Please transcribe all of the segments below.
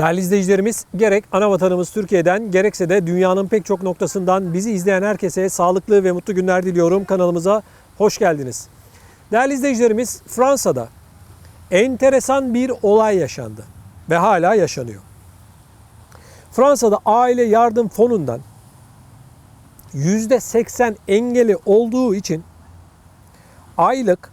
Değerli izleyicilerimiz, gerek ana vatanımız Türkiye'den gerekse de dünyanın pek çok noktasından bizi izleyen herkese sağlıklı ve mutlu günler diliyorum. Kanalımıza hoş geldiniz. Değerli izleyicilerimiz, Fransa'da enteresan bir olay yaşandı ve hala yaşanıyor. Fransa'da aile yardım fonundan %80 engeli olduğu için aylık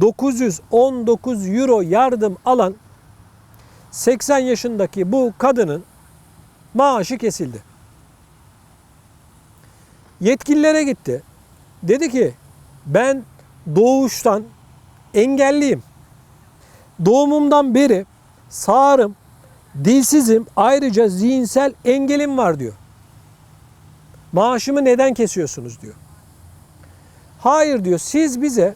919 euro yardım alan 80 yaşındaki bu kadının maaşı kesildi. Yetkililere gitti. Dedi ki ben doğuştan engelliyim. Doğumumdan beri sağırım, dilsizim, ayrıca zihinsel engelim var diyor. Maaşımı neden kesiyorsunuz diyor. Hayır diyor siz bize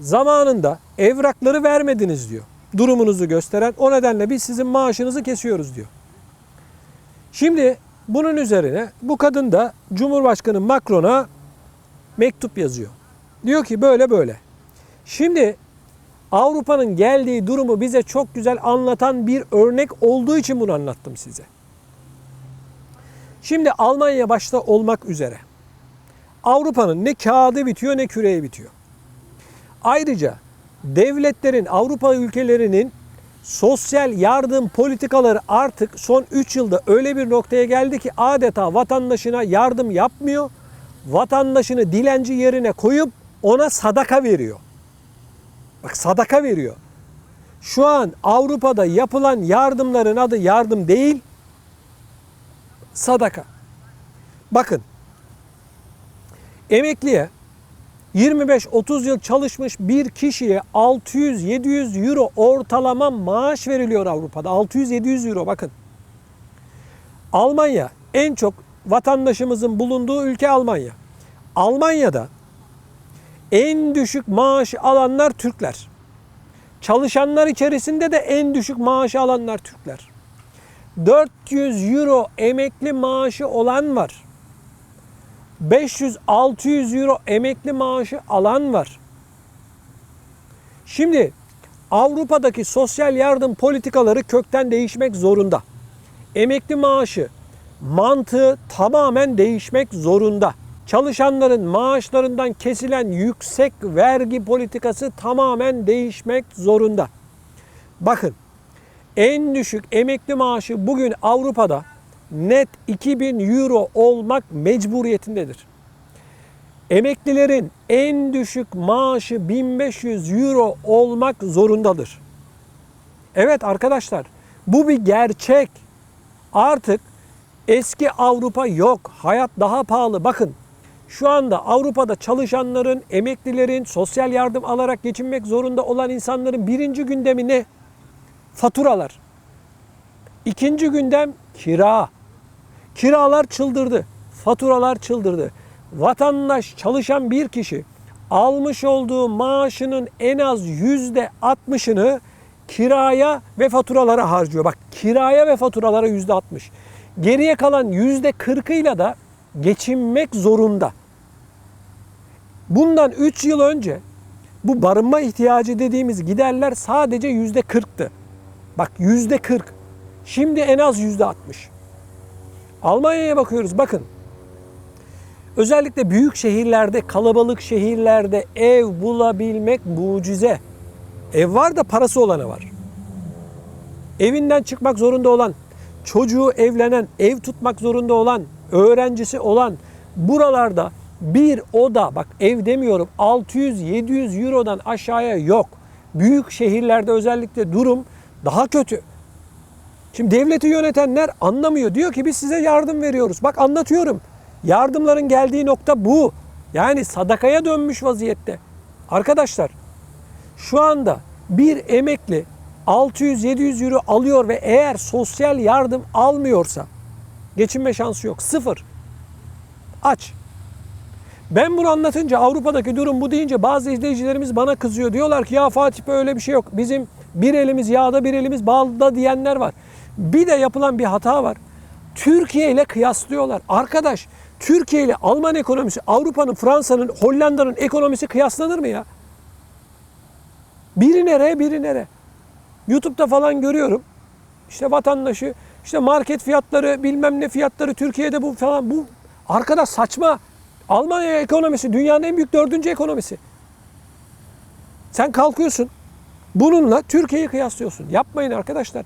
zamanında evrakları vermediniz diyor. Durumunuzu gösteren o nedenle biz sizin maaşınızı kesiyoruz diyor. Şimdi bunun üzerine bu kadın da Cumhurbaşkanı Macron'a mektup yazıyor. Diyor ki böyle böyle. Şimdi Avrupa'nın geldiği durumu bize çok güzel anlatan bir örnek olduğu için bunu anlattım size. Şimdi Almanya başta olmak üzere Avrupa'nın ne kağıdı bitiyor ne küreği bitiyor. Ayrıca devletlerin, Avrupa ülkelerinin sosyal yardım politikaları artık son 3 yılda öyle bir noktaya geldi ki adeta vatandaşına yardım yapmıyor. Vatandaşını dilenci yerine koyup ona sadaka veriyor. Bak sadaka veriyor. Şu an Avrupa'da yapılan yardımların adı yardım değil, sadaka. Bakın. Emekliye 25-30 yıl çalışmış bir kişiye 600-700 euro ortalama maaş veriliyor Avrupa'da. 600-700 euro bakın. Almanya en çok vatandaşımızın bulunduğu ülke Almanya. Almanya'da en düşük maaş alanlar Türkler. Çalışanlar içerisinde de en düşük maaşı alanlar Türkler. 400 euro emekli maaşı olan var. 500-600 euro emekli maaşı alan var. Şimdi Avrupa'daki sosyal yardım politikaları kökten değişmek zorunda. Emekli maaşı mantığı tamamen değişmek zorunda. Çalışanların maaşlarından kesilen yüksek vergi politikası tamamen değişmek zorunda. Bakın en düşük emekli maaşı bugün Avrupa'da net 2000 euro olmak mecburiyetindedir. Emeklilerin en düşük maaşı 1500 euro olmak zorundadır. Evet arkadaşlar bu bir gerçek. Artık eski Avrupa yok. Hayat daha pahalı. Bakın şu anda Avrupa'da çalışanların, emeklilerin, sosyal yardım alarak geçinmek zorunda olan insanların birinci gündemi ne? Faturalar. İkinci gündem kira. Kiralar çıldırdı. Faturalar çıldırdı. Vatandaş çalışan bir kişi almış olduğu maaşının en az yüzde altmışını kiraya ve faturalara harcıyor. Bak kiraya ve faturalara yüzde altmış. Geriye kalan yüzde kırkıyla da geçinmek zorunda. Bundan 3 yıl önce bu barınma ihtiyacı dediğimiz giderler sadece yüzde kırktı. Bak yüzde kırk. Şimdi en az yüzde altmış. Almanya'ya bakıyoruz bakın. Özellikle büyük şehirlerde, kalabalık şehirlerde ev bulabilmek mucize. Ev var da parası olanı var. Evinden çıkmak zorunda olan, çocuğu evlenen, ev tutmak zorunda olan, öğrencisi olan buralarda bir oda bak ev demiyorum 600-700 eurodan aşağıya yok. Büyük şehirlerde özellikle durum daha kötü. Şimdi devleti yönetenler anlamıyor. Diyor ki biz size yardım veriyoruz. Bak anlatıyorum. Yardımların geldiği nokta bu. Yani sadakaya dönmüş vaziyette. Arkadaşlar şu anda bir emekli 600-700 euro alıyor ve eğer sosyal yardım almıyorsa geçinme şansı yok. Sıfır. Aç. Ben bunu anlatınca Avrupa'daki durum bu deyince bazı izleyicilerimiz bana kızıyor. Diyorlar ki ya Fatih öyle bir şey yok. Bizim bir elimiz yağda bir elimiz balda diyenler var. Bir de yapılan bir hata var. Türkiye ile kıyaslıyorlar. Arkadaş Türkiye ile Alman ekonomisi, Avrupa'nın, Fransa'nın, Hollanda'nın ekonomisi kıyaslanır mı ya? Biri nereye biri nereye. YouTube'da falan görüyorum. İşte vatandaşı işte market fiyatları bilmem ne fiyatları Türkiye'de bu falan bu arkadaş saçma. Almanya ekonomisi dünyanın en büyük dördüncü ekonomisi. Sen kalkıyorsun bununla Türkiye'yi kıyaslıyorsun. Yapmayın arkadaşlar.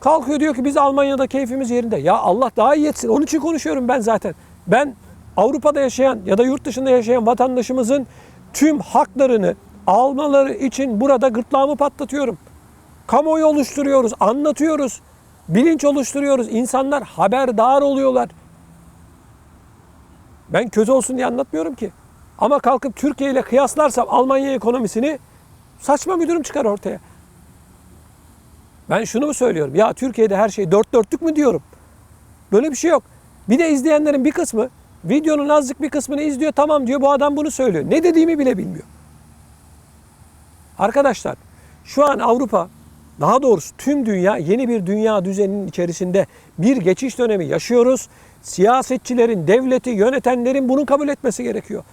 Kalkıyor diyor ki biz Almanya'da keyfimiz yerinde. Ya Allah daha iyi etsin. Onun için konuşuyorum ben zaten. Ben Avrupa'da yaşayan ya da yurt dışında yaşayan vatandaşımızın tüm haklarını almaları için burada gırtlağımı patlatıyorum. Kamuoyu oluşturuyoruz, anlatıyoruz. Bilinç oluşturuyoruz. İnsanlar haberdar oluyorlar. Ben kötü olsun diye anlatmıyorum ki. Ama kalkıp Türkiye ile kıyaslarsam Almanya ekonomisini saçma bir durum çıkar ortaya. Ben şunu mu söylüyorum? Ya Türkiye'de her şey dört dörtlük mü diyorum? Böyle bir şey yok. Bir de izleyenlerin bir kısmı videonun azıcık bir kısmını izliyor tamam diyor bu adam bunu söylüyor. Ne dediğimi bile bilmiyor. Arkadaşlar şu an Avrupa daha doğrusu tüm dünya yeni bir dünya düzeninin içerisinde bir geçiş dönemi yaşıyoruz. Siyasetçilerin, devleti, yönetenlerin bunu kabul etmesi gerekiyor.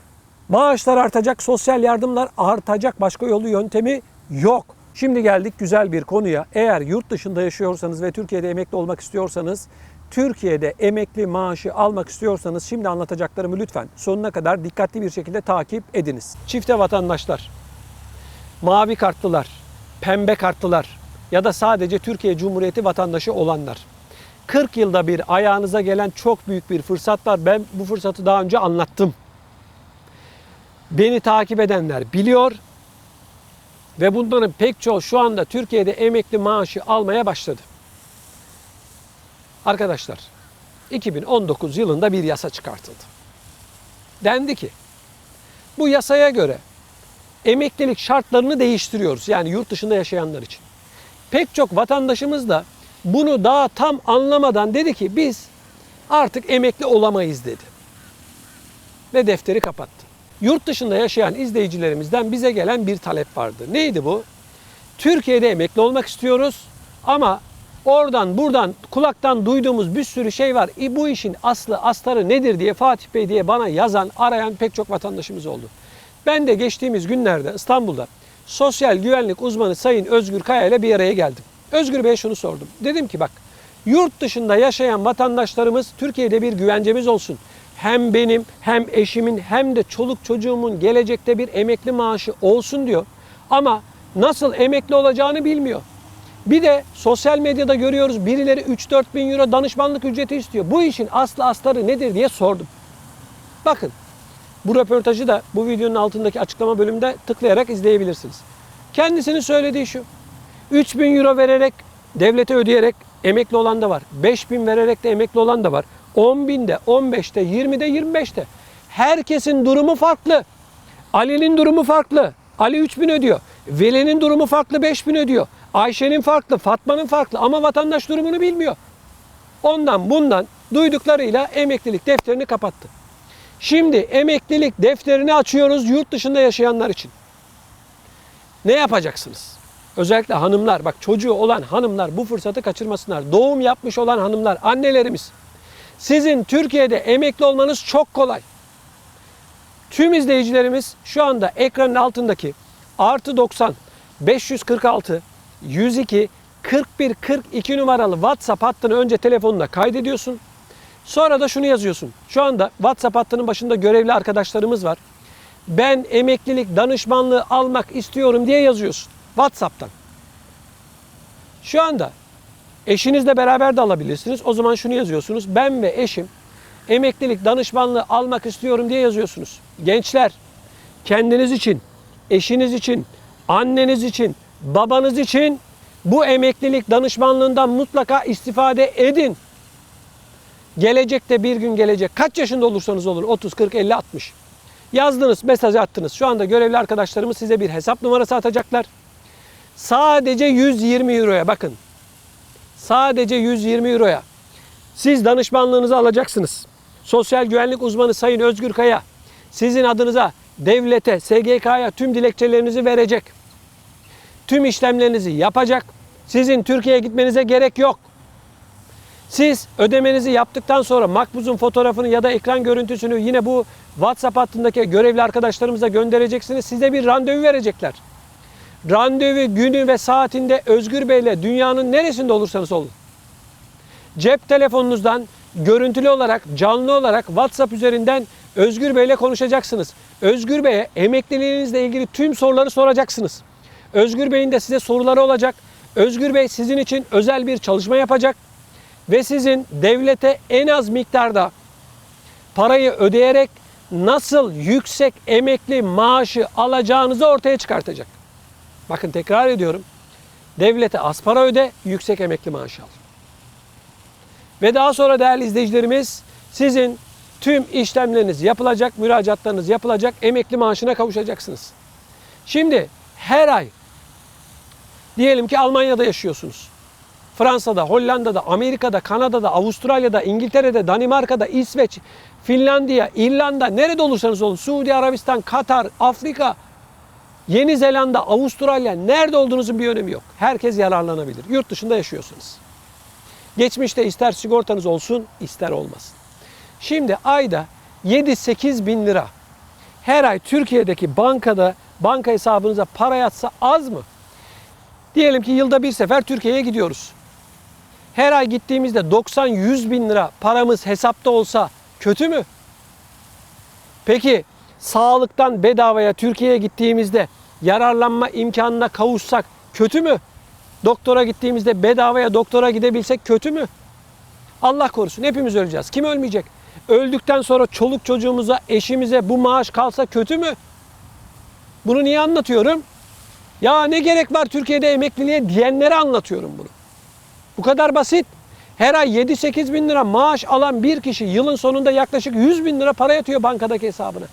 Maaşlar artacak, sosyal yardımlar artacak. Başka yolu yöntemi yok. Şimdi geldik güzel bir konuya. Eğer yurt dışında yaşıyorsanız ve Türkiye'de emekli olmak istiyorsanız, Türkiye'de emekli maaşı almak istiyorsanız şimdi anlatacaklarımı lütfen sonuna kadar dikkatli bir şekilde takip ediniz. Çifte vatandaşlar, mavi kartlılar, pembe kartlılar ya da sadece Türkiye Cumhuriyeti vatandaşı olanlar. 40 yılda bir ayağınıza gelen çok büyük bir fırsat var. Ben bu fırsatı daha önce anlattım. Beni takip edenler biliyor ve bunların pek çoğu şu anda Türkiye'de emekli maaşı almaya başladı. Arkadaşlar 2019 yılında bir yasa çıkartıldı. Dendi ki bu yasaya göre emeklilik şartlarını değiştiriyoruz. Yani yurt dışında yaşayanlar için. Pek çok vatandaşımız da bunu daha tam anlamadan dedi ki biz artık emekli olamayız dedi. Ve defteri kapattı. Yurt dışında yaşayan izleyicilerimizden bize gelen bir talep vardı. Neydi bu? Türkiye'de emekli olmak istiyoruz ama oradan buradan kulaktan duyduğumuz bir sürü şey var. E bu işin aslı astarı nedir diye Fatih Bey diye bana yazan, arayan pek çok vatandaşımız oldu. Ben de geçtiğimiz günlerde İstanbul'da sosyal güvenlik uzmanı Sayın Özgür Kaya ile bir araya geldim. Özgür Bey'e şunu sordum. Dedim ki bak yurt dışında yaşayan vatandaşlarımız Türkiye'de bir güvencemiz olsun. Hem benim hem eşimin hem de çoluk çocuğumun gelecekte bir emekli maaşı olsun diyor. Ama nasıl emekli olacağını bilmiyor. Bir de sosyal medyada görüyoruz birileri 3-4 bin euro danışmanlık ücreti istiyor. Bu işin aslı astarı nedir diye sordum. Bakın bu röportajı da bu videonun altındaki açıklama bölümünde tıklayarak izleyebilirsiniz. Kendisinin söylediği şu. 3000 euro vererek devlete ödeyerek emekli olan da var. 5000 vererek de emekli olan da var. 10 binde, 15'te, 20'de, 25'te. Herkesin durumu farklı. Ali'nin durumu farklı. Ali 3000 ödüyor. Veli'nin durumu farklı 5000 ödüyor. Ayşe'nin farklı, Fatma'nın farklı ama vatandaş durumunu bilmiyor. Ondan bundan duyduklarıyla emeklilik defterini kapattı. Şimdi emeklilik defterini açıyoruz yurt dışında yaşayanlar için. Ne yapacaksınız? Özellikle hanımlar, bak çocuğu olan hanımlar bu fırsatı kaçırmasınlar. Doğum yapmış olan hanımlar, annelerimiz. Sizin Türkiye'de emekli olmanız çok kolay. Tüm izleyicilerimiz şu anda ekranın altındaki artı 90 546 102 41 42 numaralı WhatsApp hattını önce telefonuna kaydediyorsun. Sonra da şunu yazıyorsun. Şu anda WhatsApp hattının başında görevli arkadaşlarımız var. Ben emeklilik danışmanlığı almak istiyorum diye yazıyorsun WhatsApp'tan. Şu anda eşinizle beraber de alabilirsiniz. O zaman şunu yazıyorsunuz. Ben ve eşim emeklilik danışmanlığı almak istiyorum diye yazıyorsunuz. Gençler kendiniz için, eşiniz için, anneniz için, babanız için bu emeklilik danışmanlığından mutlaka istifade edin. Gelecekte bir gün gelecek. Kaç yaşında olursanız olur. 30, 40, 50, 60. Yazdınız, mesaj attınız. Şu anda görevli arkadaşlarımız size bir hesap numarası atacaklar. Sadece 120 euroya bakın. Sadece 120 euroya. Siz danışmanlığınızı alacaksınız. Sosyal güvenlik uzmanı Sayın Özgür Kaya sizin adınıza devlete, SGK'ya tüm dilekçelerinizi verecek. Tüm işlemlerinizi yapacak. Sizin Türkiye'ye gitmenize gerek yok. Siz ödemenizi yaptıktan sonra makbuzun fotoğrafını ya da ekran görüntüsünü yine bu WhatsApp hattındaki görevli arkadaşlarımıza göndereceksiniz. Size bir randevu verecekler. Randevu günü ve saatinde Özgür Bey'le dünyanın neresinde olursanız olun. Cep telefonunuzdan görüntülü olarak, canlı olarak WhatsApp üzerinden Özgür Bey'le konuşacaksınız. Özgür Bey'e emekliliğinizle ilgili tüm soruları soracaksınız. Özgür Bey'in de size soruları olacak. Özgür Bey sizin için özel bir çalışma yapacak ve sizin devlete en az miktarda parayı ödeyerek nasıl yüksek emekli maaşı alacağınızı ortaya çıkartacak. Bakın tekrar ediyorum. Devlete az para öde, yüksek emekli maaşı al. Ve daha sonra değerli izleyicilerimiz sizin tüm işlemleriniz yapılacak, müracaatlarınız yapılacak, emekli maaşına kavuşacaksınız. Şimdi her ay diyelim ki Almanya'da yaşıyorsunuz. Fransa'da, Hollanda'da, Amerika'da, Kanada'da, Avustralya'da, İngiltere'de, Danimarka'da, İsveç, Finlandiya, İrlanda, nerede olursanız olun, Suudi Arabistan, Katar, Afrika, Yeni Zelanda, Avustralya, nerede olduğunuzun bir önemi yok. Herkes yararlanabilir. Yurt dışında yaşıyorsunuz. Geçmişte ister sigortanız olsun, ister olmasın. Şimdi ayda 7-8 bin lira her ay Türkiye'deki bankada, banka hesabınıza para yatsa az mı? Diyelim ki yılda bir sefer Türkiye'ye gidiyoruz. Her ay gittiğimizde 90-100 bin lira paramız hesapta olsa kötü mü? Peki sağlıktan bedavaya Türkiye'ye gittiğimizde yararlanma imkanına kavuşsak kötü mü? Doktora gittiğimizde bedavaya doktora gidebilsek kötü mü? Allah korusun hepimiz öleceğiz. Kim ölmeyecek? Öldükten sonra çoluk çocuğumuza, eşimize bu maaş kalsa kötü mü? Bunu niye anlatıyorum? Ya ne gerek var Türkiye'de emekliliğe diyenlere anlatıyorum bunu. Bu kadar basit. Her ay 7-8 bin lira maaş alan bir kişi yılın sonunda yaklaşık 100 bin lira para yatıyor bankadaki hesabına.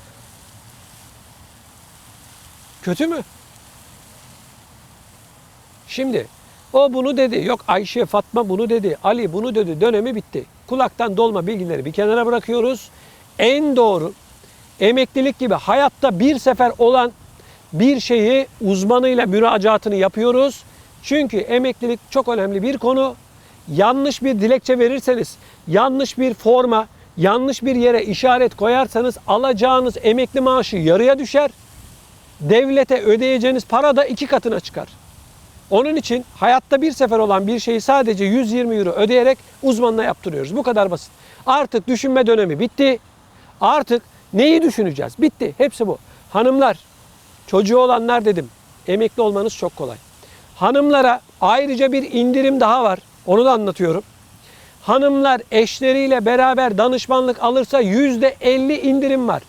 Kötü mü? Şimdi o bunu dedi. Yok Ayşe, Fatma bunu dedi. Ali bunu dedi. Dönemi bitti. Kulaktan dolma bilgileri bir kenara bırakıyoruz. En doğru emeklilik gibi hayatta bir sefer olan bir şeyi uzmanıyla müracaatını yapıyoruz. Çünkü emeklilik çok önemli bir konu. Yanlış bir dilekçe verirseniz, yanlış bir forma, yanlış bir yere işaret koyarsanız alacağınız emekli maaşı yarıya düşer. Devlete ödeyeceğiniz para da iki katına çıkar. Onun için hayatta bir sefer olan bir şeyi sadece 120 euro ödeyerek uzmanına yaptırıyoruz. Bu kadar basit. Artık düşünme dönemi bitti. Artık neyi düşüneceğiz? Bitti. Hepsi bu. Hanımlar, çocuğu olanlar dedim. Emekli olmanız çok kolay. Hanımlara ayrıca bir indirim daha var. Onu da anlatıyorum. Hanımlar eşleriyle beraber danışmanlık alırsa %50 indirim var.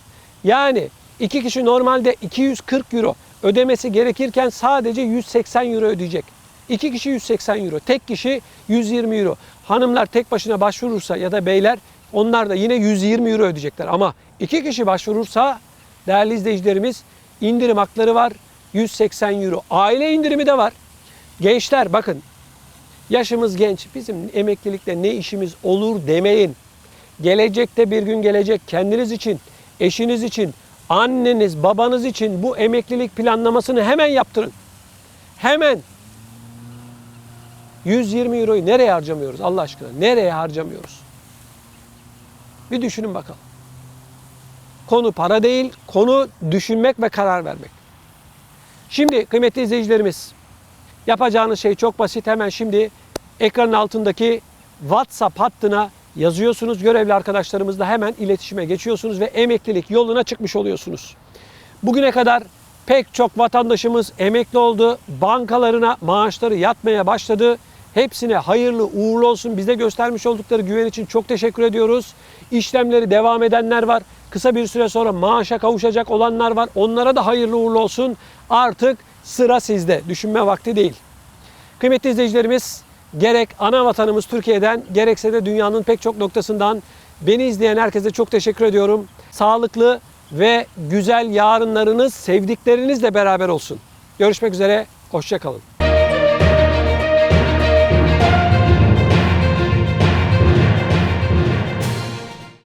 Yani iki kişi normalde 240 euro ödemesi gerekirken sadece 180 euro ödeyecek. İki kişi 180 euro, tek kişi 120 euro. Hanımlar tek başına başvurursa ya da beyler onlar da yine 120 euro ödeyecekler. Ama iki kişi başvurursa değerli izleyicilerimiz indirim hakları var 180 euro. Aile indirimi de var. Gençler bakın yaşımız genç bizim emeklilikte ne işimiz olur demeyin. Gelecekte bir gün gelecek kendiniz için, eşiniz için, anneniz, babanız için bu emeklilik planlamasını hemen yaptırın. Hemen. 120 euroyu nereye harcamıyoruz Allah aşkına? Nereye harcamıyoruz? Bir düşünün bakalım. Konu para değil, konu düşünmek ve karar vermek. Şimdi kıymetli izleyicilerimiz, yapacağınız şey çok basit. Hemen şimdi ekranın altındaki WhatsApp hattına yazıyorsunuz. Görevli arkadaşlarımızla hemen iletişime geçiyorsunuz ve emeklilik yoluna çıkmış oluyorsunuz. Bugüne kadar pek çok vatandaşımız emekli oldu. Bankalarına maaşları yatmaya başladı. Hepsine hayırlı uğurlu olsun. Bize göstermiş oldukları güven için çok teşekkür ediyoruz. İşlemleri devam edenler var. Kısa bir süre sonra maaşa kavuşacak olanlar var. Onlara da hayırlı uğurlu olsun. Artık sıra sizde. Düşünme vakti değil. Kıymetli izleyicilerimiz gerek ana vatanımız Türkiye'den gerekse de dünyanın pek çok noktasından beni izleyen herkese çok teşekkür ediyorum. Sağlıklı ve güzel yarınlarınız sevdiklerinizle beraber olsun. Görüşmek üzere, hoşçakalın.